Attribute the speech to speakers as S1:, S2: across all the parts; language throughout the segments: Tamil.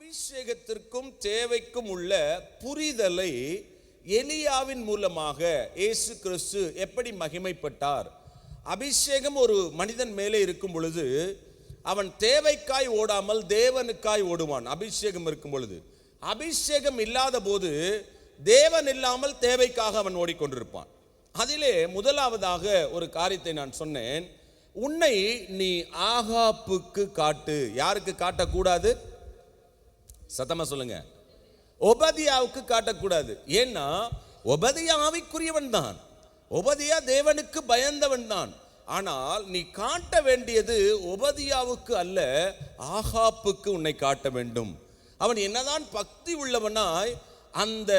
S1: அபிஷேகத்திற்கும் தேவைக்கும் உள்ள புரிதலை எலியாவின் மூலமாக இயேசு கிறிஸ்து எப்படி மகிமைப்பட்டார் அபிஷேகம் ஒரு மனிதன் மேலே இருக்கும் பொழுது அவன் தேவைக்காய் ஓடாமல் தேவனுக்காய் ஓடுவான் அபிஷேகம் இருக்கும் பொழுது அபிஷேகம் இல்லாத போது தேவன் இல்லாமல் தேவைக்காக அவன் ஓடிக்கொண்டிருப்பான் அதிலே முதலாவதாக ஒரு காரியத்தை நான் சொன்னேன் உன்னை நீ ஆகாப்புக்கு காட்டு யாருக்கு காட்டக்கூடாது சத்தமாக சொல்லுங்க ஒபதியாவுக்கு காட்டக்கூடாது ஏன்னா ஒபதியா ஆவிக்குரியவன் தான் ஒபதியா தேவனுக்கு பயந்தவன் தான் ஆனால் நீ காட்ட வேண்டியது ஒபதியாவுக்கு அல்ல ஆகாப்புக்கு உன்னை காட்ட வேண்டும் அவன் என்னதான் பக்தி உள்ளவனாய் அந்த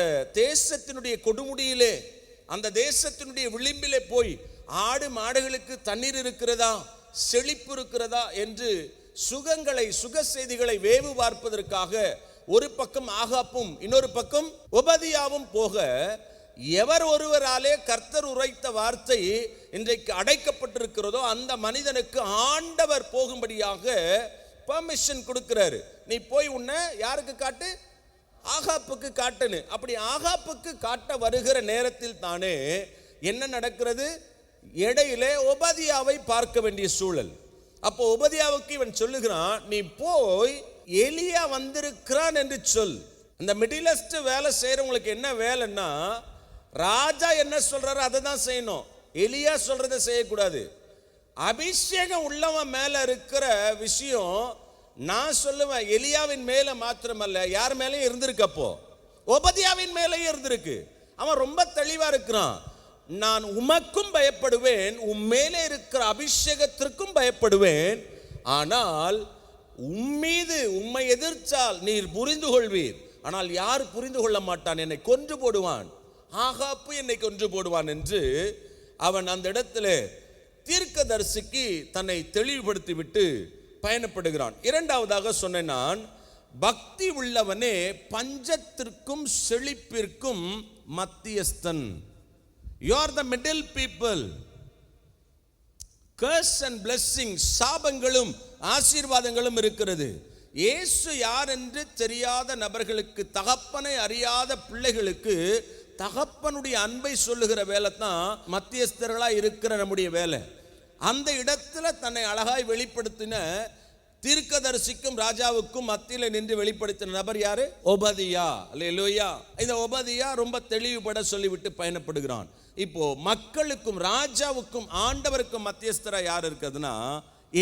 S1: தேசத்தினுடைய கொடுமுடியிலே அந்த தேசத்தினுடைய விளிம்பிலே போய் ஆடு மாடுகளுக்கு தண்ணீர் இருக்கிறதா செழிப்பு இருக்கிறதா என்று சுகங்களை சுக செய்திகளை வேவு பார்ப்பதற்காக ஒரு பக்கம் ஆகாப்பும் இன்னொரு பக்கம் உபதியாவும் போக எவர் ஒருவராலே கர்த்தர் உரைத்த வார்த்தை இன்றைக்கு அடைக்கப்பட்டிருக்கிறதோ அந்த மனிதனுக்கு ஆண்டவர் போகும்படியாக பர்மிஷன் கொடுக்கிறாரு நீ போய் உன்னை யாருக்கு காட்டு ஆகாப்புக்கு காட்டுனு அப்படி ஆகாப்புக்கு காட்ட வருகிற நேரத்தில் தானே என்ன நடக்கிறது இடையிலே உபாதியாவை பார்க்க வேண்டிய சூழல் அப்போ உபதியாவுக்கு இவன் சொல்லுகிறான் நீ போய் எலியா வந்திருக்கிறான் என்று சொல் அந்த மிடிலஸ்ட் வேலை செய்கிறவங்களுக்கு என்ன வேலைன்னா ராஜா என்ன சொல்கிறாரோ அதை தான் செய்யணும் எலியா சொல்கிறத செய்யக்கூடாது அபிஷேகம் உள்ளவன் மேலே இருக்கிற விஷயம் நான் சொல்லுவேன் எலியாவின் மேலே மாத்திரமல்ல யார் மேலேயும் இருந்திருக்கு உபதியாவின் ஒபதியாவின் மேலேயும் இருந்திருக்கு அவன் ரொம்ப தெளிவாக இருக்கிறான் நான் உமக்கும் பயப்படுவேன் உம்மேலே இருக்கிற அபிஷேகத்திற்கும் பயப்படுவேன் ஆனால் உம்மீது உம்மை எதிர்த்தால் நீர் புரிந்து கொள்வீர் ஆனால் யார் புரிந்து கொள்ள மாட்டான் என்னை கொன்று போடுவான் ஆகாப்பு என்னை கொன்று போடுவான் என்று அவன் அந்த இடத்துல தீர்க்கதரிசிக்கு தன்னை தெளிவுபடுத்திவிட்டு பயணப்படுகிறான் இரண்டாவதாக சொன்னேன் நான் பக்தி உள்ளவனே பஞ்சத்திற்கும் செழிப்பிற்கும் மத்தியஸ்தன் you are the middle people curse and blessing சாபங்களும் ஆசீர்வாதங்களும் இருக்கிறது இயேசு யார் என்று தெரியாத நபர்களுக்கு தகப்பனை அறியாத பிள்ளைகளுக்கு தகப்பனுடைய அன்பை சொல்லுகிற வேலை தான் மத்தியஸ்தர்களாக இருக்கிற நம்முடைய வேலை அந்த இடத்துல தன்னை அழகாய் வெளிப்படுத்தின தீர்க்கதரிசிக்கும் ராஜாவுக்கும் மத்தியில் நின்று வெளிப்படுத்தின நபர் யாரு ஒபதியா லோயா இந்த ஒபதியா ரொம்ப தெளிவுபட சொல்லிவிட்டு பயணப்படுகிறான் இப்போ மக்களுக்கும் ராஜாவுக்கும் ஆண்டவருக்கும் மத்தியஸ்தரா யார் இருக்கிறதுனா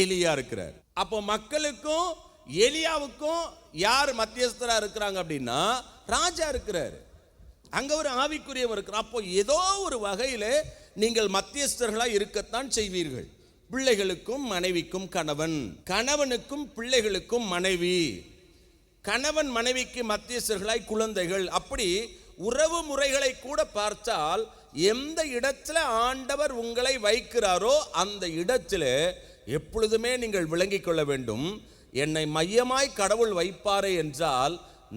S1: எலியா இருக்கிறார் அப்போ மக்களுக்கும் எலியாவுக்கும் யார் மத்தியஸ்தரா இருக்கிறாங்க அப்படின்னா ராஜா இருக்கிறார் அங்கே ஒரு ஆவிக்குரியவர் இருக்கிறார் அப்போ ஏதோ ஒரு வகையில் நீங்கள் மத்தியஸ்தர்களாக இருக்கத்தான் செய்வீர்கள் பிள்ளைகளுக்கும் மனைவிக்கும் கணவன் கணவனுக்கும் பிள்ளைகளுக்கும் மனைவி கணவன் மனைவிக்கு மத்தியஸ்தர்களாய் குழந்தைகள் அப்படி உறவு முறைகளை கூட பார்த்தால் எந்த இடத்துல ஆண்டவர் உங்களை வைக்கிறாரோ அந்த இடத்துல எப்பொழுதுமே நீங்கள் விளங்கிக் கொள்ள வேண்டும் என்னை மையமாய் கடவுள் வைப்பாரே என்றால்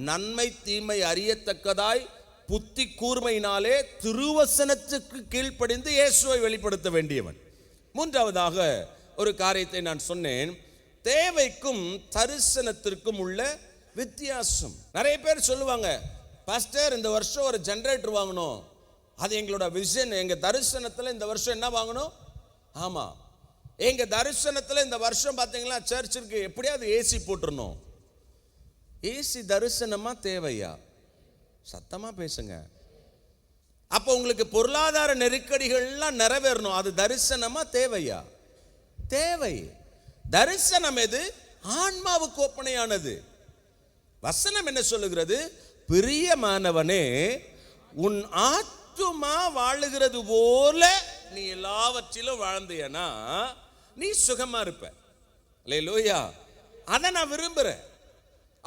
S1: நன்மை தீமை அறியத்தக்கதாய் புத்தி கூர்மையினாலே திருவசனத்துக்கு கீழ்ப்படிந்து இயேசுவை வெளிப்படுத்த வேண்டியவன் மூன்றாவதாக ஒரு காரியத்தை நான் சொன்னேன் தேவைக்கும் தரிசனத்திற்கும் உள்ள வித்தியாசம் நிறைய பேர் சொல்லுவாங்க பாஸ்டர் இந்த வருஷம் ஒரு ஜென்ரேட்டர் வாங்கணும் அது எங்களோட விஷன் எங்கள் தரிசனத்தில் இந்த வருஷம் என்ன வாங்கணும் ஆமாம் எங்கள் தரிசனத்தில் இந்த வருஷம் பார்த்தீங்கன்னா சர்ச்சுக்கு எப்படியாவது ஏசி போட்டுருணும் ஏசி தரிசனமாக தேவையா சத்தமாக பேசுங்க அப்போ உங்களுக்கு பொருளாதார நெருக்கடிகள்லாம் நிறைவேறணும் அது தரிசனமா தேவையா தேவை தரிசனம் எது ஆன்மாவுக்கு ஒப்பனையானது வசனம் என்ன சொல்லுகிறது பிரியமானவனே உன் ஆத்துமா வாழுகிறது போல நீ எல்லாவற்றிலும் வாழ்ந்தியனா நீ சுகமா இருப்ப லோயா அதை நான் விரும்புகிறேன்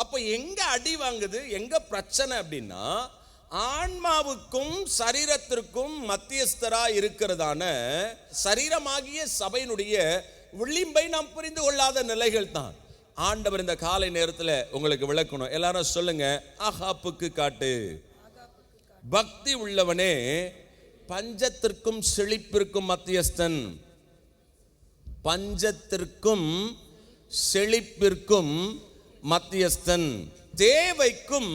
S1: அப்போ எங்கே அடி வாங்குது எங்கே பிரச்சனை அப்படின்னா ஆன்மாவுக்கும் சரீரத்திற்கும் மத்தியஸ்தராக இருக்கிறதான சரீரமாகிய சபையினுடைய விளிம்பை நாம் புரிந்து கொள்ளாத நிலைகள் தான் ஆண்டவர் இந்த காலை நேரத்தில் உங்களுக்கு விளக்கணும் எல்லாரும் சொல்லுங்க அகாப்புக்கு காட்டு பக்தி உள்ளவனே பஞ்சத்திற்கும் செழிப்பிற்கும் மத்தியஸ்தன் பஞ்சத்திற்கும் செழிப்பிற்கும் மத்தியஸ்தன் தேவைக்கும்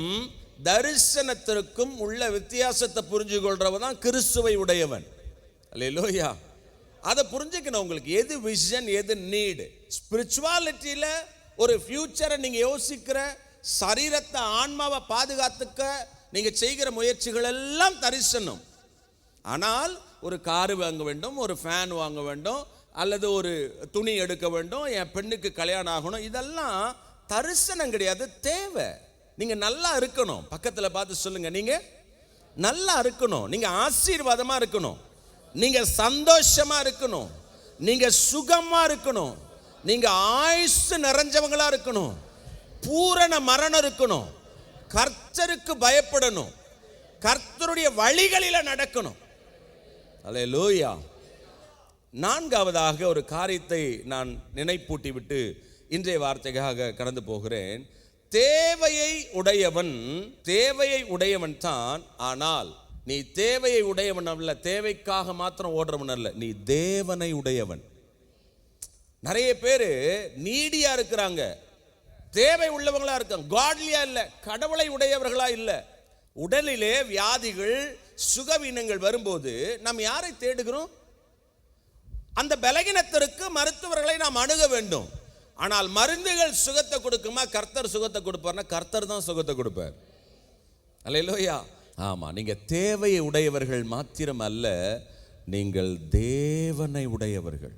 S1: தரிசனத்திற்கும் உள்ள வித்தியாசத்தை புரிஞ்சு கொள்றவன் தான் கிறிஸ்துவை உடையவன் அல்லையிலோயா அதை புரிஞ்சுக்கணும் உங்களுக்கு எது விஷன் எது நீடு ஸ்பிரிச்சுவாலிட்டியில் ஒரு ஃப்யூச்சரை நீங்கள் யோசிக்கிற சரீரத்தை ஆன்மாவை பாதுகாத்துக்க நீங்கள் செய்கிற முயற்சிகள் எல்லாம் தரிசனம் ஆனால் ஒரு காரு வாங்க வேண்டும் ஒரு ஃபேன் வாங்க வேண்டும் அல்லது ஒரு துணி எடுக்க வேண்டும் என் பெண்ணுக்கு கல்யாணம் ஆகணும் இதெல்லாம் தரிசனம் கிடையாது தேவை நீங்கள் நல்லா இருக்கணும் பக்கத்தில் பார்த்து சொல்லுங்கள் நீங்கள் நல்லா இருக்கணும் நீங்கள் ஆசீர்வாதமாக இருக்கணும் நீங்கள் சந்தோஷமாக இருக்கணும் நீங்கள் சுகமாக இருக்கணும் நீங்கள் ஆயுசு நிறைஞ்சவங்களாக இருக்கணும் பூரண மரணம் இருக்கணும் கர்த்தருக்கு பயப்படணும் கர்த்தருடைய வழிகளில் நடக்கணும் அலே லூயா நான்காவதாக ஒரு காரியத்தை நான் நினைப்பூட்டி விட்டு இன்றைய வார்த்தைக்காக கடந்து போகிறேன் தேவையை உடையவன் தேவையை உடையவன் தான் ஆனால் நீ தேவையை உடையவன் அல்ல தேவைக்காக மாத்திரம் ஓடுறவன் அல்ல நீ தேவனை உடையவன் நிறைய பேர் நீடியா இருக்கிறாங்க தேவை உள்ளவங்களா இருக்காங்க காட்லியா இல்லை கடவுளை உடையவர்களா இல்லை உடலிலே வியாதிகள் சுகவீனங்கள் வரும்போது நாம் யாரை தேடுகிறோம் அந்த பலகினத்திற்கு மருத்துவர்களை நாம் அணுக வேண்டும் ஆனால் மருந்துகள் சுகத்தை கொடுக்குமா கர்த்தர் சுகத்தை கொடுப்பார்னா கர்த்தர் தான் சுகத்தை கொடுப்பார் அல்ல இல்லையா ஆமாம் நீங்கள் தேவையை உடையவர்கள் மாத்திரம் அல்ல நீங்கள் தேவனை உடையவர்கள்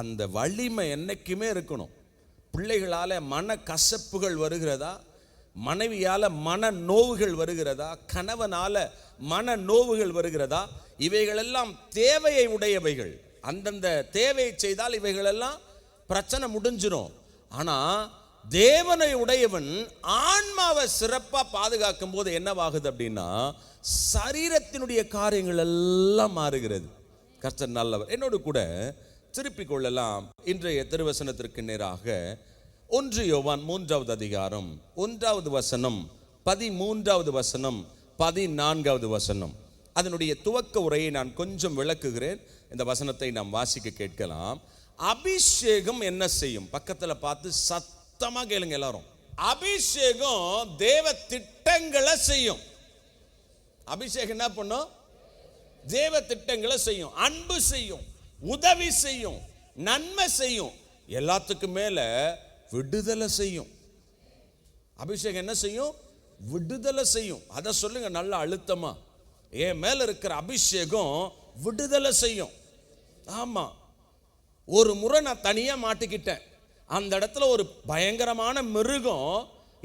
S1: அந்த வலிமை என்றைக்குமே இருக்கணும் பிள்ளைகளால் மன கசப்புகள் வருகிறதா மனைவியால் மன நோவுகள் வருகிறதா கணவனால் மன நோவுகள் வருகிறதா இவைகளெல்லாம் தேவையை உடையவைகள் அந்தந்த தேவையை செய்தால் இவைகளெல்லாம் பிரச்சனை முடிஞ்சிடும் ஆனால் தேவனை உடையவன் ஆன்மாவை சிறப்பாக பாதுகாக்கும் போது என்னவாகுது அப்படின்னா சரீரத்தினுடைய காரியங்கள் எல்லாம் மாறுகிறது கர்த்தர் நல்லவர் என்னோடு கூட திருப்பிக் கொள்ளலாம் இன்றைய திருவசனத்திற்கு நேராக ஒன்று யோவான் மூன்றாவது அதிகாரம் ஒன்றாவது வசனம் பதிமூன்றாவது வசனம் பதினான்காவது வசனம் அதனுடைய துவக்க உரையை நான் கொஞ்சம் விளக்குகிறேன் இந்த வசனத்தை நாம் வாசிக்க கேட்கலாம் அபிஷேகம் என்ன செய்யும் பக்கத்தில் பார்த்து சத்தமாக கேளுங்க எல்லாரும் அபிஷேகம் தேவ திட்டங்களை செய்யும் அபிஷேகம் என்ன பண்ணும் தேவ திட்டங்களை செய்யும் அன்பு செய்யும் உதவி செய்யும் நன்மை செய்யும் எல்லாத்துக்கும் மேலே விடுதலை செய்யும் அபிஷேகம் என்ன செய்யும் விடுதலை செய்யும் அதை சொல்லுங்க நல்ல அழுத்தமா என் மேல இருக்கிற அபிஷேகம் விடுதலை செய்யும் ஆமாம் ஒரு முறை நான் தனியாக மாட்டிக்கிட்டேன் அந்த இடத்துல ஒரு பயங்கரமான மிருகம்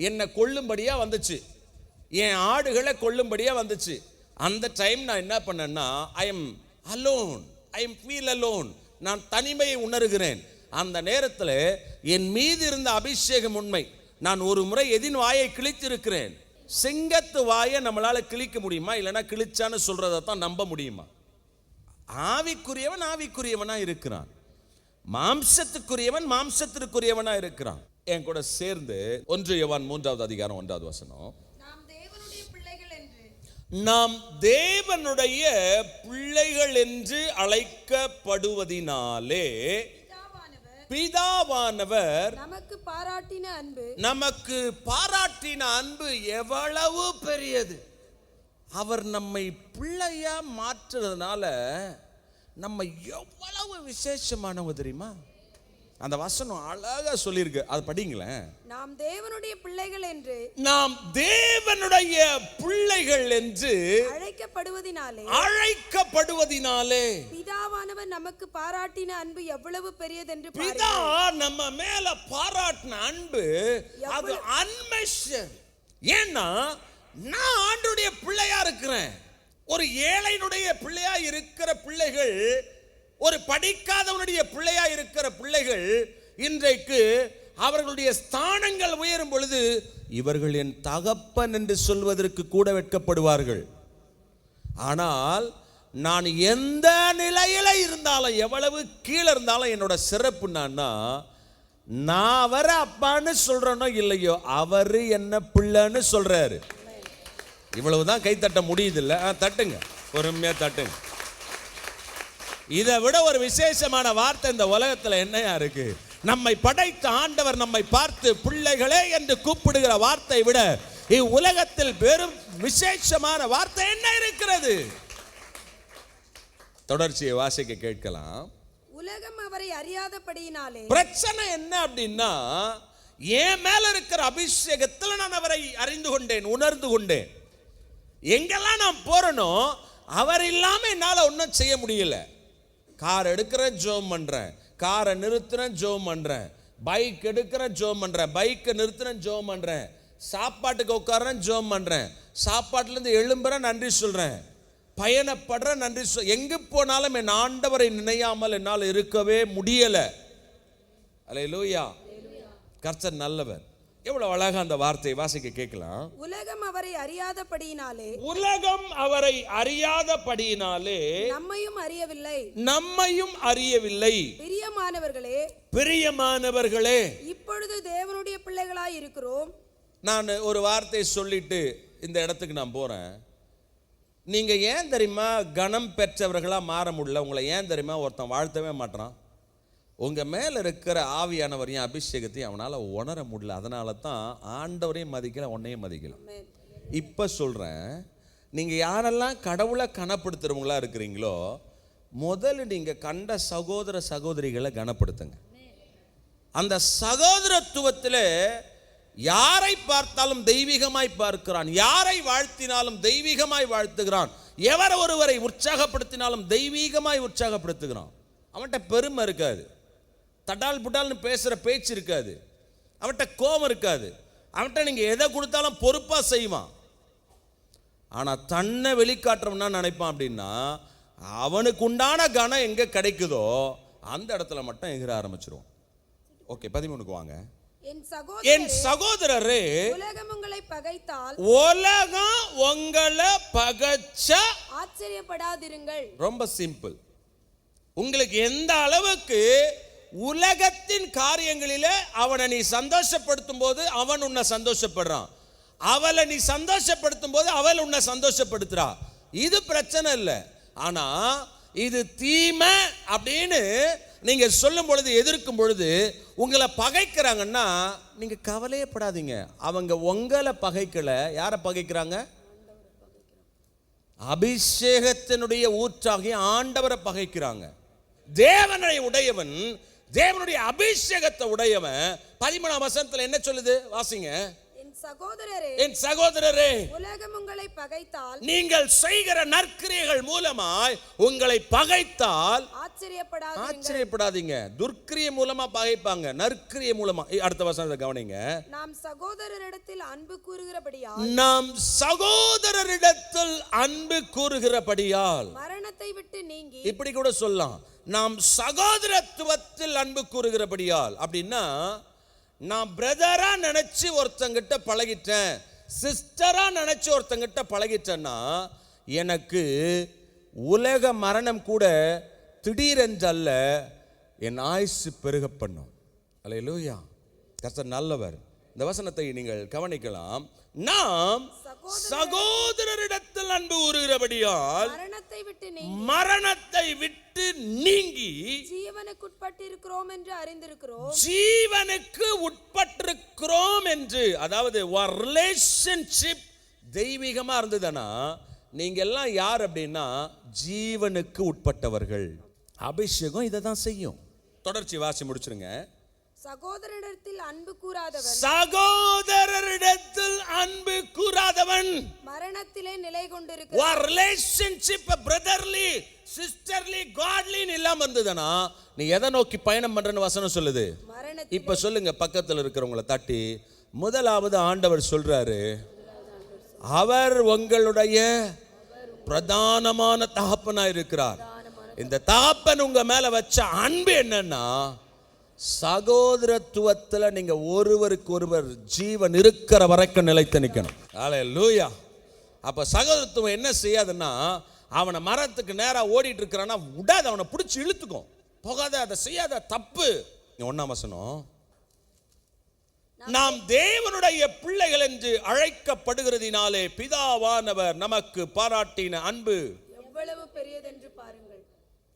S1: என்னை கொல்லும்படியாக வந்துச்சு என் ஆடுகளை கொல்லும்படியாக வந்துச்சு அந்த டைம் நான் என்ன பண்ணேன்னா I am alone I am feel alone நான் தனிமையை உணர்கிறேன் அந்த நேரத்தில் என் மீது இருந்த அபிஷேகம் உண்மை நான் ஒரு முறை எதின் வாயை கிழித்திருக்கிறேன் சிங்கத்து வாயை நம்மளால் கிழிக்க முடியுமா இல்லைனா கிழிச்சான்னு சொல்கிறத தான் நம்ப முடியுமா ஆவிக்குரியவன் ஆவிக்குரியவனாக இருக்கிறான் மாம்சத்துக்குரியவன் மாம்சத்திற்குரியவனா இருக்கிறான் என் கூட சேர்ந்து ஒன்று யவான் மூன்றாவது அதிகாரம் ஒன்றாவது வசனம் நாம் தேவனுடைய பிள்ளைகள் என்று அழைக்கப்படுவதினாலே பிதாவானவர் நமக்கு பாராட்டின அன்பு நமக்கு பாராட்டின அன்பு எவ்வளவு பெரியது அவர் நம்மை பிள்ளையா மாற்றுறதுனால நம்ம எவ்வளவு விசேஷமானவங்க தெரியுமா அந்த வசனம் அழகா சொல்லியிருக்கு அது படிங்களேன் நாம் தேவனுடைய பிள்ளைகள் என்று நாம் தேவனுடைய பிள்ளைகள் என்று அழைக்கப்படுவதினாலே அழைக்கப்படுவதினாலே பிதாவானவர் நமக்கு பாராட்டின அன்பு எவ்வளவு பெரியதென்று பிதா நம்ம மேல பாராட்டின அன்பு அது அன்மெஷன் ஏன்னா நான் ஆண்டுடைய பிள்ளையா இருக்கிறேன் ஒரு ஏழையினுடைய பிள்ளையா இருக்கிற பிள்ளைகள் ஒரு படிக்காதவனுடைய பிள்ளையா இருக்கிற பிள்ளைகள் இன்றைக்கு அவர்களுடைய ஸ்தானங்கள் உயரும் பொழுது இவர்கள் என் தகப்பன் என்று சொல்வதற்கு கூட வெட்கப்படுவார்கள் ஆனால் நான் எந்த நிலையில இருந்தாலும் எவ்வளவு கீழே இருந்தாலும் என்னோட சிறப்பு என்னன்னா நான் அவரை அப்பான்னு சொல்கிறேனோ இல்லையோ அவரு என்ன பிள்ளைன்னு சொல்றாரு இவ்வளவு தான் கை தட்ட முடியுதில்ல ஆ தட்டுங்க பொறுமையாக தட்டுங்க இதை விட ஒரு விசேஷமான வார்த்தை இந்த உலகத்தில் என்னையா இருக்கு நம்மை படைத்த ஆண்டவர் நம்மை பார்த்து பிள்ளைகளே என்று கூப்பிடுகிற வார்த்தை விட இவ்வுலகத்தில் பெரும் விசேஷமான வார்த்தை என்ன இருக்கிறது தொடர்ச்சியை வாசிக்க கேட்கலாம் உலகம் அவரை அறியாதபடியினாலே பிரச்சனை என்ன அப்படின்னா என் மேல இருக்கிற அபிஷேகத்தில் நான் அவரை அறிந்து கொண்டேன் உணர்ந்து கொண்டேன் எங்கெல்லாம் நான் போகிறனோ அவர் இல்லாமல் என்னால் ஒன்றும் செய்ய முடியல கார் எடுக்கிறேன் ஜோம் பண்ணுறேன் காரை நிறுத்துறேன் ஜோம் பண்ணுறேன் பைக் எடுக்கிறேன் ஜோம் பண்ணுறேன் பைக்கை நிறுத்துறேன் ஜோம் பண்ணுறேன் சாப்பாட்டுக்கு உட்காடுறேன் ஜோம் பண்ணுறேன் சாப்பாட்டிலேருந்து எழும்புறேன் நன்றி சொல்கிறேன் பயணப்படுற நன்றி சொல் எங்கே போனாலும் என் ஆண்டவரை நினையாமல் என்னால் இருக்கவே முடியலை அலை லூயா கர்த்தர் நல்லவர் எவ்வளவு அழகா அந்த வார்த்தையை வாசிக்க கேட்கலாம் உலகம் அவரை அறியாதபடியினாலே உலகம் அவரை அறியாதபடியினாலே நம்மையும் அறியவில்லை நம்மையும் அறியவில்லை பிரியமானவர்களே பிரியமானவர்களே இப்பொழுது தேவனுடைய பிள்ளைகளாய் இருக்கிறோம் நான் ஒரு வார்த்தை சொல்லிட்டு இந்த இடத்துக்கு நான் போறேன் நீங்க ஏன் தெரியுமா கணம் பெற்றவர்களா மாற முடியல உங்களை ஏன் தெரியுமா ஒருத்தன் வாழ்த்தவே மாட்டான் உங்கள் மேலே இருக்கிற ஆவியானவரையும் அபிஷேகத்தையும் அவனால் உணர முடியல அதனால தான் ஆண்டவரையும் மதிக்கலை உன்னையும் மதிக்கல இப்போ சொல்கிறேன் நீங்கள் யாரெல்லாம் கடவுளை கனப்படுத்துகிறவங்களா இருக்கிறீங்களோ முதல்ல நீங்கள் கண்ட சகோதர சகோதரிகளை கனப்படுத்துங்க அந்த சகோதரத்துவத்தில் யாரை பார்த்தாலும் தெய்வீகமாய் பார்க்கிறான் யாரை வாழ்த்தினாலும் தெய்வீகமாய் வாழ்த்துகிறான் எவர் ஒருவரை உற்சாகப்படுத்தினாலும் தெய்வீகமாய் உற்சாகப்படுத்துகிறான் அவன்கிட்ட பெருமை இருக்காது தட்டால் புட்டால்னு பேசுகிற பேச்சு இருக்காது அவன்கிட்ட கோபம் இருக்காது அவன்கிட்ட நீங்கள் எதை கொடுத்தாலும் பொறுப்பாக செய்வான் ஆனால் தன்னை வெளிக்காட்டுறோம்னா நினைப்பான் அப்படின்னா அவனுக்கு உண்டான கனம் எங்கே கிடைக்குதோ அந்த இடத்துல மட்டும் எகிற ஆரம்பிச்சிருவோம் ஓகே பதிமூணுக்கு வாங்க என் சகோதரரே உலகம் உங்களை பகைத்தால் உலகம் உங்களை பகைச்ச ஆச்சரியப்படாதிருங்கள் ரொம்ப சிம்பிள் உங்களுக்கு எந்த அளவுக்கு உலகத்தின் காரியங்களில் அவனை நீ சந்தோஷப்படுத்தும் போது அவன் உன்னை சந்தோஷப்படுறான் அவளை நீ சந்தோஷப்படுத்தும் போது அவள் உன்னை சந்தோஷப்படுத்துறா இது பிரச்சனை இல்லை ஆனால் இது தீமை அப்படின்னு நீங்கள் சொல்லும் பொழுது எதிர்க்கும் பொழுது உங்களை பகைக்கிறாங்கன்னா நீங்கள் படாதீங்க அவங்க உங்களை பகைக்கல யாரை பகைக்கிறாங்க அபிஷேகத்தினுடைய ஊற்றாகி ஆண்டவரை பகைக்கிறாங்க தேவனை உடையவன் தேவனுடைய அபிஷேகத்தை உடையவன் பதிமூணாம் வசனத்தில் என்ன சொல்லுது வாசிங்க சகோதரரே என் சகோதரரே உலகம் உங்களை பகைத்தால் நீங்கள் செய்கிற நற்கிரியைகள் மூலமாய் உங்களை பகைத்தால் ஆச்சரியப்படாதீங்க ஆச்சரியப்படாதீங்க துர்க்கிரிய மூலமா பகைப்பாங்க நற்கிரிய மூலமா அடுத்த வசனத்தை கவனிங்க நாம் சகோதரரிடத்தில் அன்பு கூறுகிறபடியால் நாம் சகோதரரிடத்தில் அன்பு கூறுகிறபடியால் மரணத்தை விட்டு நீங்கி இப்படி கூட சொல்லலாம் நாம் சகோதரத்துவத்தில் அன்பு கூறுகிறபடியால் அப்படின்னா நான் பிரதராக நினச்சி ஒருத்தங்கிட்ட பழகிட்டேன் சிஸ்டராக நினச்சி ஒருத்தங்கிட்ட பழகிட்டேன்னா எனக்கு உலக மரணம் கூட திடீரென்றல்ல என் ஆயுசு பெருக பண்ணும் அலையிலூயா கஷ்டம் நல்லவர் இந்த வசனத்தை நீங்கள் கவனிக்கலாம் நாம் சகோதரரிடத்தில் அன்பு கூறுகிறபடியால் மரணத்தை விட்டு நீங்கி ஜீவனுக்கு உட்பட்டிருக்கிறோம் என்று அறிந்திருக்கிறோம் ஜீவனுக்கு உட்பட்டிருக்கிறோம் என்று அதாவது ரிலேஷன்ஷிப் தெய்வீகமாக இருந்ததுன்னா நீங்கள் எல்லாம் யார் அப்படின்னா ஜீவனுக்கு உட்பட்டவர்கள் அபிஷேகம் இதை தான் செய்யும் தொடர்ச்சி வாசி முடிச்சிருங்க சகோதரனிடத்தில் அன்பு கூறாதவன் சகோதரரிடத்தில் அன்பு கூறாதவன் மரணத்திலே நிலை கொண்டிருக்கிறான் உன் ரிலேஷன்ஷிப் பிரதர்லி சிஸ்டர்லி காட்லின்னு இல்லாம இருந்ததுன்னா நீ எதை நோக்கி பயணம் பண்றன்னு வசனம் சொல்லுது இப்ப சொல்லுங்க பக்கத்துல இருக்கிறவங்கள தட்டி முதலாவது ஆண்டவர் சொல்றாரு அவர் உங்களுடைய பிரதானமான தகப்பனா இருக்கிறார் இந்த தாப்பன் உங்க மேல வச்ச அன்பு என்னன்னா சகோதரத்துவத்தில் நீங்கள் ஒருவருக்கு ஒருவர் ஜீவன் இருக்கிற வரைக்கும் நிலைத்து நிற்கணும் ஆலே லூயா அப்போ சகோதரத்துவம் என்ன செய்யாதுன்னா அவனை மரத்துக்கு நேராக ஓடிட்டு இருக்கிறான்னா விடாத அவனை பிடிச்சி இழுத்துக்கும் போகாத அதை செய்யாத தப்பு ஒன்றாம் வசனம் நாம் தேவனுடைய பிள்ளைகள் என்று அழைக்கப்படுகிறதினாலே பிதாவானவர் நமக்கு பாராட்டின அன்பு எவ்வளவு பெரியது என்று பாருங்கள்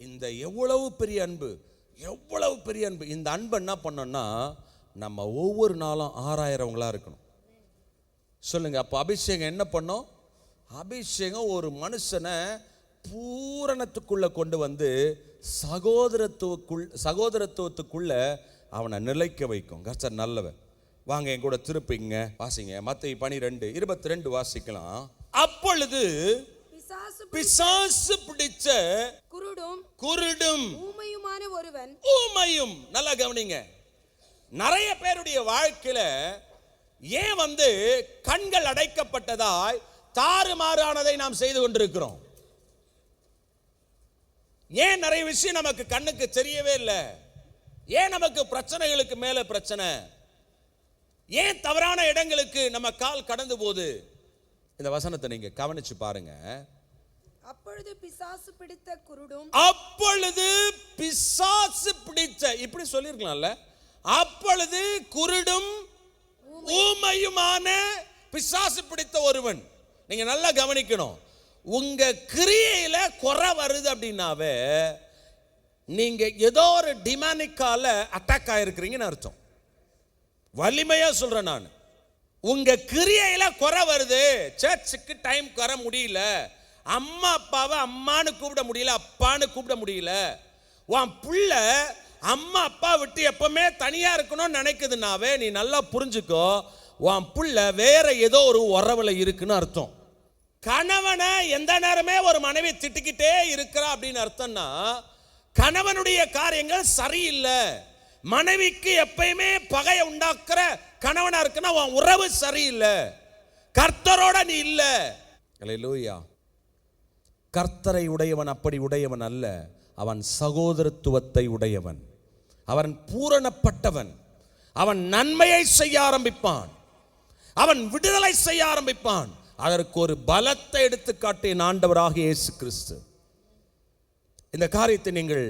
S1: இந்த எவ்வளவு பெரிய அன்பு எவ்வளவு பெரிய அன்பு இந்த அன்பு என்ன பண்ணோம்னா நம்ம ஒவ்வொரு நாளும் ஆறாயிரவங்களாக இருக்கணும் சொல்லுங்கள் அப்போ அபிஷேகம் என்ன பண்ணோம் அபிஷேகம் ஒரு மனுஷனை பூரணத்துக்குள்ளே கொண்டு வந்து சகோதரத்துவக்குள் சகோதரத்துவத்துக்குள்ளே அவனை நிலைக்க வைக்கும் கஷ்டம் நல்லவன் வாங்க என் கூட திருப்பிங்க வாசிங்க மற்ற பனிரெண்டு இருபத்தி ரெண்டு வாசிக்கலாம் அப்பொழுது பிசாசு பிடிச்ச குருடும் குருடும் ஊமையுமான ஒருவன் ஊமையும் நல்லா கவனிங்க நிறைய பேருடைய வாழ்க்கையில ஏன் வந்து கண்கள் அடைக்கப்பட்டதாய் தாறுமாறானதை நாம் செய்து கொண்டிருக்கிறோம் ஏன் நிறைய விஷயம் நமக்கு கண்ணுக்கு தெரியவே இல்லை ஏன் நமக்கு பிரச்சனைகளுக்கு மேல பிரச்சனை ஏன் தவறான இடங்களுக்கு நம்ம கால் கடந்து போது இந்த வசனத்தை நீங்க கவனிச்சு பாருங்க அப்பொழுது பிசாசு பிடித்த குருடும் அப்பொழுது பிசாசு பிடித்த இப்படி சொல்லியிருக்கலாம்ல அப்பொழுது குருடும் ஊமையுமான பிசாசு பிடித்த ஒருவன் நீங்க நல்லா கவனிக்கணும் உங்க கிரியையில குறை வருது அப்படின்னாவே நீங்க ஏதோ ஒரு டிமானிக்கால அட்டாக் ஆயிருக்கிறீங்கன்னு அர்த்தம் வலிமையா சொல்றேன் நான் உங்க கிரியையில குறை வருது சர்ச்சுக்கு டைம் வர முடியல அம்மா அப்பாவை அம்மானு கூப்பிட முடியல அப்பான்னு கூப்பிட முடியல உன் புள்ள அம்மா அப்பா விட்டு எப்பவுமே தனியாக இருக்கணும்னு நினைக்குதுனாவே நீ நல்லா புரிஞ்சுக்கோ உன் புள்ள வேற ஏதோ ஒரு உறவில் இருக்குன்னு அர்த்தம் கணவனை எந்த நேரமே ஒரு மனைவி திட்டிக்கிட்டே இருக்கிறா அப்படின்னு அர்த்தம்னா கணவனுடைய காரியங்கள் சரியில்லை மனைவிக்கு எப்பயுமே பகையை உண்டாக்குற கணவனாக இருக்குன்னா உன் உறவு சரியில்லை கர்த்தரோட நீ இல்லை லூயா கர்த்தரை உடையவன் அப்படி உடையவன் அல்ல அவன் சகோதரத்துவத்தை உடையவன் அவன் பூரணப்பட்டவன் அவன் நன்மையை செய்ய ஆரம்பிப்பான் அவன் விடுதலை செய்ய ஆரம்பிப்பான் அதற்கு ஒரு பலத்தை எடுத்துக்காட்டின் ஆண்டவராக இயேசு கிறிஸ்து இந்த காரியத்தை நீங்கள்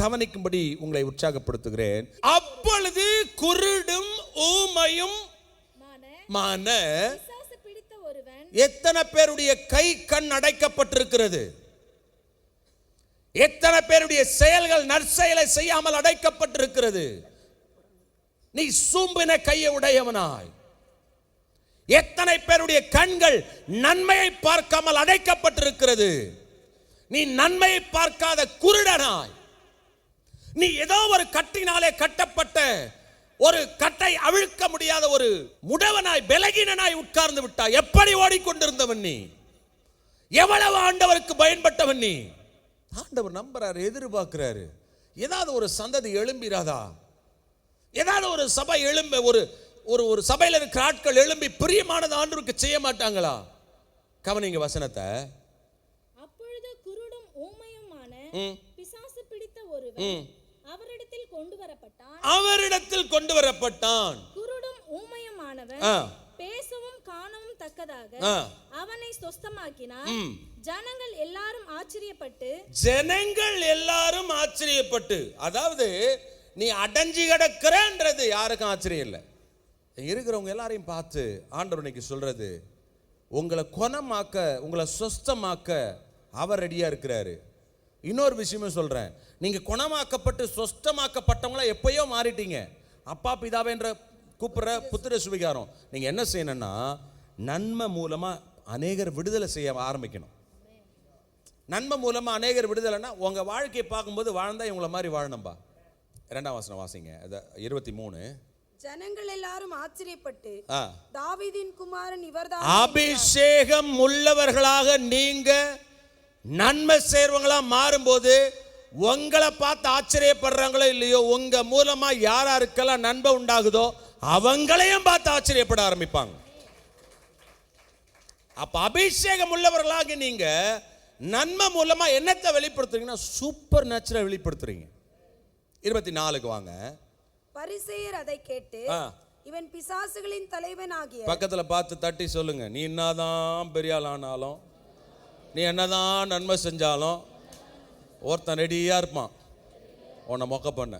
S1: கவனிக்கும்படி உங்களை உற்சாகப்படுத்துகிறேன் அப்பொழுது குருடும் ஊமையும் மான எத்தனை பேருடைய கை கண் அடைக்கப்பட்டிருக்கிறது எத்தனை பேருடைய செயல்கள் நற்செயலை செய்யாமல் அடைக்கப்பட்டிருக்கிறது நீ சூம்பின கையை உடையவனாய் எத்தனை பேருடைய கண்கள் நன்மையை பார்க்காமல் அடைக்கப்பட்டிருக்கிறது நீ நன்மையை பார்க்காத குருடனாய் நீ ஏதோ ஒரு கட்டினாலே கட்டப்பட்ட ஒரு கட்டை அவிழ்க்க முடியாத ஒரு முடவனாய் பலகீனனாய் உட்கார்ந்து விட்டாய் எப்படி ஓடிக்கொண்டிருந்தவன் நீ எவ்வளவு ஆண்டவருக்கு பயன்பட்டவன் நீ ஆண்டவர் நம்புறாரு எதிர்பார்க்கிறாரு ஏதாவது ஒரு சந்ததி எழும்பிராதா ஏதாவது ஒரு சபை எழும்ப ஒரு ஒரு ஒரு சபையில் இருக்கிற ஆட்கள் எழும்பி பிரியமானது ஆண்டவருக்கு செய்ய மாட்டாங்களா கவனிங்க வசனத்தை அப்பொழுது குருடும் ஊமையுமான பிசாசு பிடித்த ஒருவன் கொண்டு வரப்பட்டான் அவரிடத்தில் கொண்டு வரப்பட்டான் குருடும் ஊமையுமானவன் பேசவும் காணவும் தக்கதாக அவனை சொஸ்தமாக்கினார் ஜனங்கள் எல்லாரும் ஆச்சரியப்பட்டு ஜனங்கள் எல்லாரும் ஆச்சரியப்பட்டு அதாவது நீ அடைஞ்சி கிடக்கிறன்றது யாருக்கும் ஆச்சரியம் இல்லை இருக்கிறவங்க எல்லாரையும் பார்த்து ஆண்டவனைக்கு சொல்றது உங்களை குணமாக்க உங்களை சொஸ்தமாக்க அவர் ரெடியாக இருக்கிறாரு இன்னொரு விஷயமும் சொல்கிறேன் நீங்கள் குணமாக்கப்பட்டு சொஸ்தமாக்கப்பட்டவங்களாம் எப்பயோ மாறிட்டீங்க அப்பா பிதாவேன்ற கூப்பிட்ற புத்திர சுவிகாரம் நீங்கள் என்ன செய்யணும்னா நன்மை மூலமாக அநேகர் விடுதலை செய்ய ஆரம்பிக்கணும் நன்மை மூலமாக அநேகர் விடுதலைன்னா உங்கள் வாழ்க்கையை பார்க்கும்போது வாழ்ந்தால் இவங்கள மாதிரி வாழணும்பா ரெண்டாம் வாசனம் வாசிங்க இருபத்தி மூணு ஜனங்கள் எல்லாரும் ஆச்சரியப்பட்டு தாவிதின் குமாரன் இவர்தான் அபிஷேகம் உள்ளவர்களாக நீங்கள் நன்மை செய்கிறவங்களாம் மாறும்போது உங்களை பார்த்து ஆச்சரியப்படுறாங்களோ இல்லையோ உங்கள் மூலமாக யார் யாருக்கெல்லாம் நன்மை உண்டாகுதோ அவங்களையும் பார்த்து ஆச்சரியப்பட ஆரம்பிப்பாங்க அப்போ அபிஷேகம் உள்ளவர்களாக நீங்கள் நன்மை மூலமாக என்னத்தை வெளிப்படுத்துறீங்கன்னா சூப்பர் நேச்சுரல் வெளிப்படுத்துறீங்க இருபத்தி நாலுக்கு வாங்க பரிசெயர் அதை கேட்டு இவன் பிசாசுகளின் தலைவன் ஆகிய பக்கத்தில் பார்த்து தட்டி சொல்லுங்க நீ என்னதான் பெரிய ஆனாலும் நீ என்னதான் நன்மை செஞ்சாலும் ஒருத்தன் ரெடியாக இருப்பான் உன்னை மொக்க பண்ண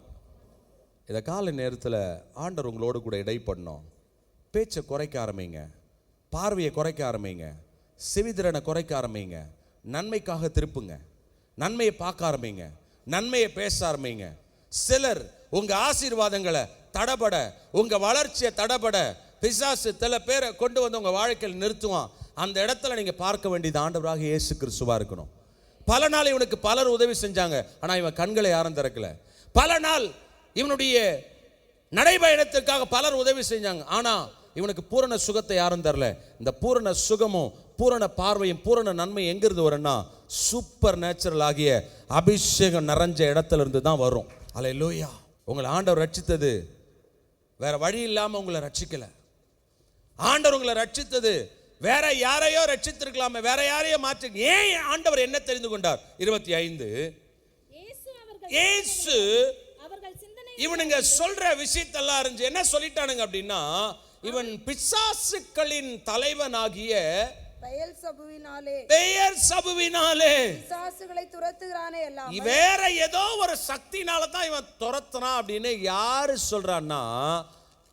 S1: இதை காலை நேரத்தில் ஆண்டர் உங்களோடு கூட பண்ணோம் பேச்சை குறைக்க ஆரம்பிங்க பார்வையை குறைக்க ஆரம்பிங்க செவிதிறனை குறைக்க ஆரம்பிங்க நன்மைக்காக திருப்புங்க நன்மையை பார்க்க ஆரம்பிங்க நன்மையை பேச ஆரம்பிங்க சிலர் உங்கள் ஆசீர்வாதங்களை தடபட உங்கள் வளர்ச்சியை தடபட பிசாசு சில பேரை கொண்டு வந்து உங்கள் வாழ்க்கையில் நிறுத்துவான் அந்த இடத்துல நீங்கள் பார்க்க வேண்டியது ஆண்டவராக இயேசு கிறிஸ்துவாக இருக்கணும் பல நாள் இவனுக்கு பலர் உதவி செஞ்சாங்க ஆனால் இவன் கண்களை யாரும் திறக்கல பல நாள் இவனுடைய நடைபயணத்திற்காக பலர் உதவி செஞ்சாங்க ஆனால் இவனுக்கு பூரண சுகத்தை யாரும் தரல இந்த பூரண சுகமும் பூரண பார்வையும் பூரண நன்மை எங்கிருந்து வரும்னா சூப்பர் நேச்சுரல் ஆகிய அபிஷேகம் நிறைஞ்ச இடத்துல இருந்து தான் வரும் அலை லோயா உங்களை ஆண்டவர் ரட்சித்தது வேற வழி இல்லாமல் உங்களை ரட்சிக்கலை ஆண்டவர் உங்களை ரட்சித்தது வேற யாரையோ ரட்சித்திருக்கலாமே வேற யாரையோ மாற்று ஏன் ஆண்டவர் என்ன தெரிந்து கொண்டார் இருபத்தி ஐந்து ஏசு இவனுங்க சொல்ற விஷயத்தெல்லாம் இருந்துச்சு என்ன சொல்லிட்டானுங்க அப்படின்னா இவன் பிசாசுக்களின் தலைவனாகிய பெயர் சபுவினாலே பெயர் சபுவினாலே பிசாசுகளை வேற ஏதோ ஒரு சக்தினால தான் இவன் துரத்துறான் அப்படின்னு யாரு சொல்றான்னா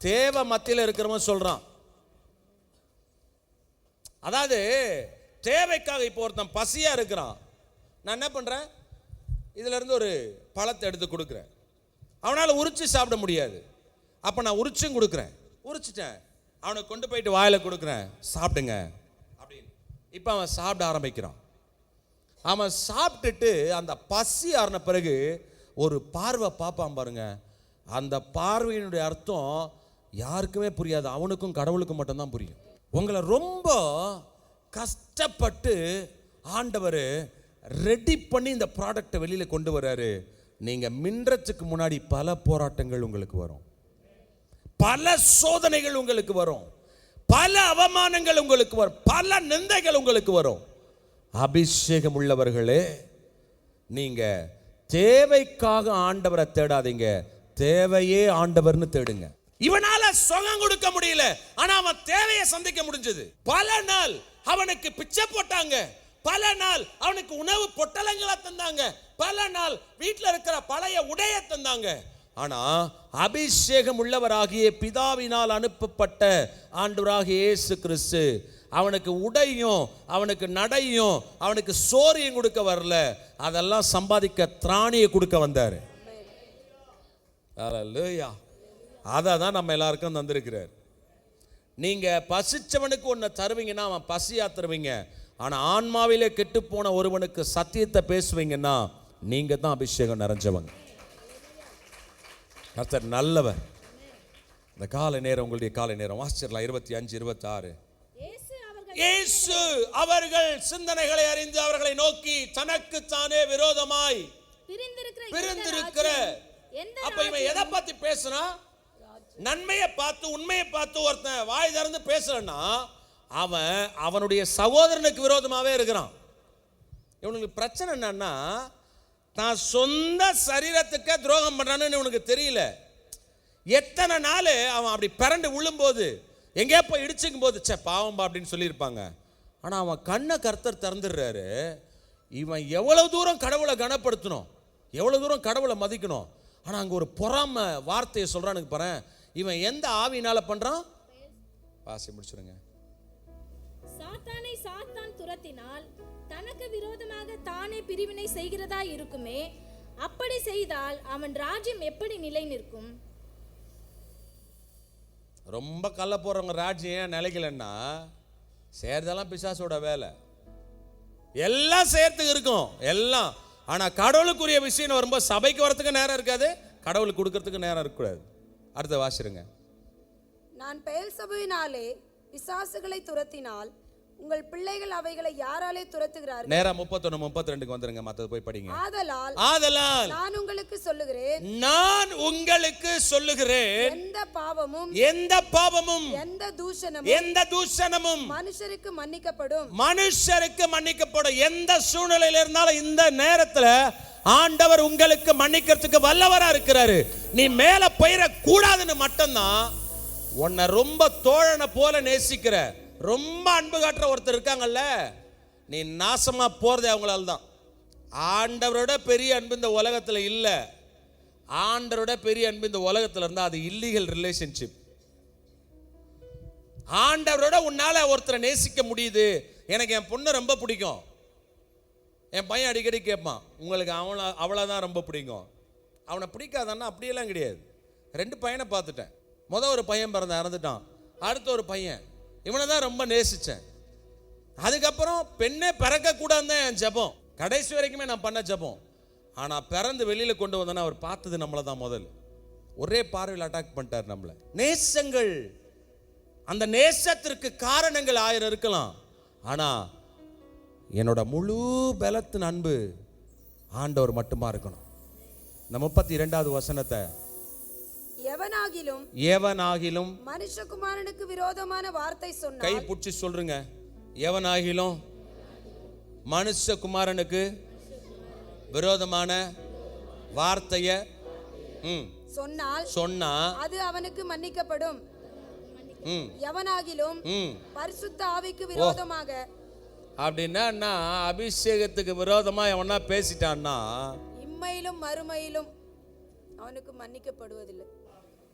S1: தேவ மத்தியில் இருக்கிறவன் சொல்றான் அதாவது தேவைக்காக இப்போ ஒருத்தன் பசியாக இருக்கிறான் நான் என்ன பண்ணுறேன் இதிலேருந்து ஒரு பழத்தை எடுத்து கொடுக்குறேன் அவனால் உரிச்சு சாப்பிட முடியாது அப்போ நான் உரிச்சும் கொடுக்குறேன் உரிச்சிட்டேன் அவனை கொண்டு போயிட்டு வாயில் கொடுக்குறேன் சாப்பிடுங்க அப்படின்னு இப்போ அவன் சாப்பிட ஆரம்பிக்கிறான் அவன் சாப்பிட்டுட்டு அந்த பசி ஆறின பிறகு ஒரு பார்வை பார்ப்பான் பாருங்க அந்த பார்வையினுடைய அர்த்தம் யாருக்குமே புரியாது அவனுக்கும் கடவுளுக்கும் மட்டும்தான் புரியும் உங்களை ரொம்ப கஷ்டப்பட்டு ஆண்டவர் ரெடி பண்ணி இந்த ப்ராடக்டை வெளியில் கொண்டு வர்றாரு நீங்கள் மின்றத்துக்கு முன்னாடி பல போராட்டங்கள் உங்களுக்கு வரும் பல சோதனைகள் உங்களுக்கு வரும் பல அவமானங்கள் உங்களுக்கு வரும் பல நிந்தைகள் உங்களுக்கு வரும் அபிஷேகம் உள்ளவர்களே நீங்கள் தேவைக்காக ஆண்டவரை தேடாதீங்க தேவையே ஆண்டவர்னு தேடுங்க இவனால சுகம் கொடுக்க முடியல ஆனா அவன் தேவையை சந்திக்க முடிஞ்சது பல நாள் அவனுக்கு பிச்சை போட்டாங்க பல நாள் அவனுக்கு உணவு பொட்டலங்களை தந்தாங்க பல நாள் வீட்டில் இருக்கிற பழைய உடைய தந்தாங்க ஆனா அபிஷேகம் உள்ளவராகிய பிதாவினால் அனுப்பப்பட்ட ஆண்டவராக இயேசு கிறிஸ்து அவனுக்கு உடையும் அவனுக்கு நடையும் அவனுக்கு சோரியும் கொடுக்க வரல அதெல்லாம் சம்பாதிக்க திராணியை கொடுக்க வந்தார் லூயா அதை தான் நம்ம எல்லாருக்கும் தந்திருக்கிறார் நீங்கள் பசித்தவனுக்கு ஒன்று தருவீங்கன்னா அவன் பசியாக தருவீங்க ஆனால் ஆன்மாவிலே கெட்டுப்போன ஒருவனுக்கு சத்தியத்தை பேசுவீங்கன்னா நீங்கள் தான் அபிஷேகம் நிறைஞ்சவங்க கர்த்தர் நல்லவர் இந்த காலை நேரம் உங்களுடைய காலை நேரம் வாசிச்சிடலாம் இருபத்தி அஞ்சு இருபத்தாறு இயேசு அவர்கள் சிந்தனைகளை அறிந்து அவர்களை நோக்கி தனக்கு தானே விரோதமாய் பிரிந்திருக்கிற அப்ப இவன் எதை பத்தி பேசுனா நன்மையை பார்த்து உண்மையை பார்த்து ஒருத்தன் வாய் திறந்து பேசுறன்னா அவன் அவனுடைய சகோதரனுக்கு விரோதமாகவே இருக்கிறான் இவனுக்கு பிரச்சனை என்னன்னா தான் சொந்த சரீரத்துக்கு துரோகம் பண்ணுறான்னு இவனுக்கு தெரியல எத்தனை நாள் அவன் அப்படி பிறண்டு விழும்போது எங்கேயா போய் இடிச்சுக்கும் போது சே பாவம்பா அப்படின்னு சொல்லியிருப்பாங்க ஆனால் அவன் கண்ணை கர்த்தர் திறந்துடுறாரு இவன் எவ்வளோ தூரம் கடவுளை கனப்படுத்தணும் எவ்வளோ தூரம் கடவுளை மதிக்கணும் ஆனால் அங்கே ஒரு பொறாமை வார்த்தையை சொல்கிறானுக்கு பாரு இவன் எந்த ஆவியினால பண்றான் வாசி முடிச்சுருங்க சாத்தானை சாத்தான் துரத்தினால் தனக்கு விரோதமாக தானே பிரிவினை செய்கிறதா இருக்குமே அப்படி செய்தால் அவன் ராஜ்யம் எப்படி நிலை நிற்கும் ரொம்ப கள்ள போகிறவங்க ராஜ்யம் ஏன் நிலைக்கலன்னா சேர்தெல்லாம் பிசாசோட வேலை எல்லாம் சேர்த்துக்கு இருக்கும் எல்லாம் ஆனால் கடவுளுக்குரிய விஷயம் ரொம்ப சபைக்கு வரத்துக்கு நேரம் இருக்காது கடவுளுக்கு கொடுக்கறதுக்கு நேரம் இருக்கக்கூடாது அடுத்த வாசிருங்க நான் பெயல் சபையினாலே பிசாசுகளை துரத்தினால் உங்கள் பிள்ளைகள் அவைகளை யாராலே துரத்துகிறார்கள் நேரா முப்பத்தொன்னு முப்பத்தி ரெண்டுக்கு வந்துருங்க மத்தது போய் படிங்க ஆதலால் ஆதலால் நான் உங்களுக்கு சொல்லுகிறேன் நான் உங்களுக்கு சொல்லுகிறேன் எந்த பாவமும் எந்த பாவமும் எந்த தூஷணமும் எந்த தூஷணமும் மனுஷருக்கு மன்னிக்கப்படும் மனுஷருக்கு மன்னிக்கப்படும் எந்த சூழ்நிலையில இருந்தாலும் இந்த நேரத்துல ஆண்டவர் உங்களுக்கு மன்னிக்கிறதுக்கு வல்லவரா இருக்கிறாரு நீ மேல போயிடக்கூடாதுன்னு மட்டும்தான் உன்னை ரொம்ப தோழனை போல நேசிக்கிற ரொம்ப அன்பு காட்டுற ஒருத்தர் இருக்காங்கல்ல நீ நாசமாக போகிறதே அவங்களால தான் ஆண்டவரோட பெரிய அன்பு இந்த உலகத்தில் இல்லை ஆண்டவரோட பெரிய அன்பு இந்த உலகத்தில் இருந்தால் அது இல்லீகல் ரிலேஷன்ஷிப் ஆண்டவரோட உன்னால் ஒருத்தரை நேசிக்க முடியுது எனக்கு என் பொண்ணை ரொம்ப பிடிக்கும் என் பையன் அடிக்கடி கேட்பான் உங்களுக்கு அவனை அவளை தான் ரொம்ப பிடிக்கும் அவனை பிடிக்காதான்னா அப்படியெல்லாம் கிடையாது ரெண்டு பையனை பார்த்துட்டேன் மொதல் ஒரு பையன் பிறந்த இறந்துட்டான் அடுத்த ஒரு பையன் இவனை தான் ரொம்ப நேசித்தேன் அதுக்கப்புறம் பெண்ணே பிறக்கக்கூடாது தான் என் ஜபம் கடைசி வரைக்குமே நான் பண்ண ஜபம் ஆனால் பிறந்து வெளியில் கொண்டு வந்தோன்னா அவர் பார்த்தது நம்மளை தான் முதல் ஒரே பார்வையில் அட்டாக் பண்ணிட்டார் நம்மளை நேசங்கள் அந்த நேசத்திற்கு காரணங்கள் ஆயிரம் இருக்கலாம் ஆனால் என்னோட முழு பலத்தின் அன்பு ஆண்டவர் மட்டுமா இருக்கணும் இந்த முப்பத்தி இரண்டாவது வசனத்தை எவனாகிலும் எவனாகிலும் மனுஷகுமாரனுக்கு விரோதமான வார்த்தை சொன்ன கை புடிச்சு சொல்றங்க எவனாகிலும் மனுஷகுமாரனுக்கு விரோதமான வார்த்தைய சொன்னால் சொன்னா அது அவனுக்கு மன்னிக்கப்படும் எவனாகிலும் பரிசுத்த ஆவிக்கு விரோதமாக அப்படின்னா அபிஷேகத்துக்கு விரோதமா எவனா பேசிட்டான்னா இம்மையிலும் மறுமையிலும் அவனுக்கு மன்னிக்கப்படுவதில்லை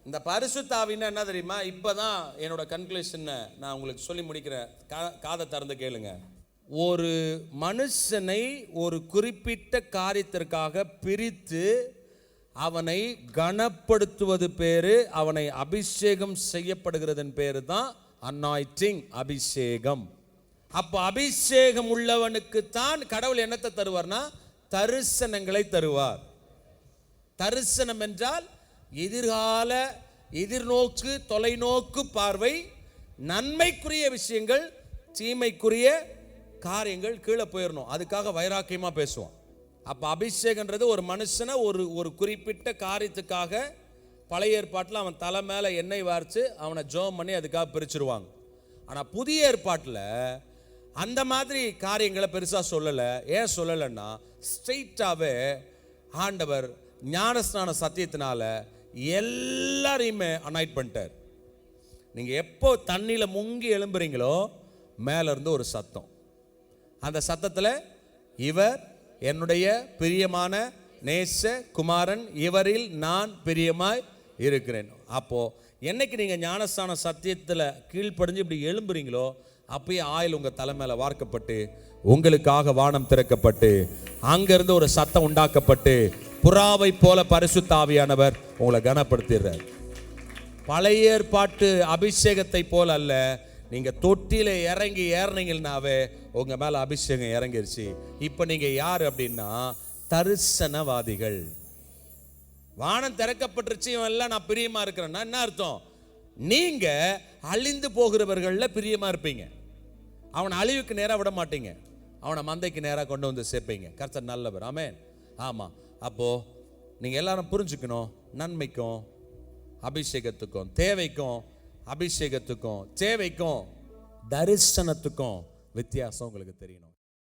S1: இந்த பரிசுத்தாவின்னா என்ன தெரியுமா இப்போ தான் என்னோட கன்க்ளூஷன் நான் உங்களுக்கு சொல்லி முடிக்கிறேன் கா காதை திறந்து கேளுங்க ஒரு மனுஷனை ஒரு குறிப்பிட்ட காரியத்திற்காக பிரித்து அவனை கனப்படுத்துவது பேர் அவனை அபிஷேகம் செய்யப்படுகிறதன் பேர் தான் அன்னாய்டிங் அபிஷேகம் அப்போ அபிஷேகம் உள்ளவனுக்கு தான் கடவுள் என்னத்தை தருவார்னா தரிசனங்களை தருவார் தரிசனம் என்றால் எதிர்கால எதிர்நோக்கு தொலைநோக்கு பார்வை நன்மைக்குரிய விஷயங்கள் தீமைக்குரிய காரியங்கள் கீழே போயிடணும் அதுக்காக வைராக்கியமாக பேசுவோம் அப்போ அபிஷேகன்றது ஒரு மனுஷனை ஒரு ஒரு குறிப்பிட்ட காரியத்துக்காக பழைய ஏற்பாட்டில் அவன் தலை மேலே எண்ணெய் வாரித்து அவனை ஜோம் பண்ணி அதுக்காக பிரிச்சிருவாங்க ஆனால் புதிய ஏற்பாட்டில் அந்த மாதிரி காரியங்களை பெருசாக சொல்லலை ஏன் சொல்லலைன்னா ஸ்ட்ரெயிட்டாகவே ஆண்டவர் ஞானஸ்நான சத்தியத்தினால எல்லாரையுமே அனாய்ட் பண்ணிட்டார் நீங்கள் எப்போ தண்ணியில் முங்கி எழும்புறீங்களோ மேலேருந்து ஒரு சத்தம் அந்த சத்தத்தில் இவர் என்னுடைய பிரியமான நேச குமாரன் இவரில் நான் பிரியமாய் இருக்கிறேன் அப்போது என்னைக்கு நீங்கள் ஞானஸ்தான சத்தியத்தில் கீழ்ப்படிஞ்சு இப்படி எழும்புறீங்களோ அப்பயே ஆயில் உங்கள் தலை மேலே வார்க்கப்பட்டு உங்களுக்காக வானம் திறக்கப்பட்டு அங்கேருந்து ஒரு சத்தம் உண்டாக்கப்பட்டு புறாவை போல பரிசுத்தாவியானவர் உங்களை கனப்படுத்திடுறார் பழைய ஏற்பாட்டு அபிஷேகத்தை போல் அல்ல நீங்கள் தொட்டியில் இறங்கி ஏறினீங்கன்னாவே உங்கள் மேலே அபிஷேகம் இறங்கிருச்சு இப்போ நீங்கள் யார் அப்படின்னா தரிசனவாதிகள் வானம் திறக்கப்பட்டுருச்சு எல்லாம் நான் பிரியமாக இருக்கிறேன்னா என்ன அர்த்தம் நீங்கள் அழிந்து போகிறவர்களில் பிரியமாக இருப்பீங்க அவனை அழிவுக்கு நேராக விட மாட்டீங்க அவனை மந்தைக்கு நேராக கொண்டு வந்து சேர்ப்பீங்க கர்த்தர் நல்லவர் ஆமே ஆமாம் அப்போது நீங்கள் எல்லாரும் புரிஞ்சுக்கணும் நன்மைக்கும் அபிஷேகத்துக்கும் தேவைக்கும் அபிஷேகத்துக்கும் தேவைக்கும் தரிசனத்துக்கும் வித்தியாசம் உங்களுக்கு தெரியணும்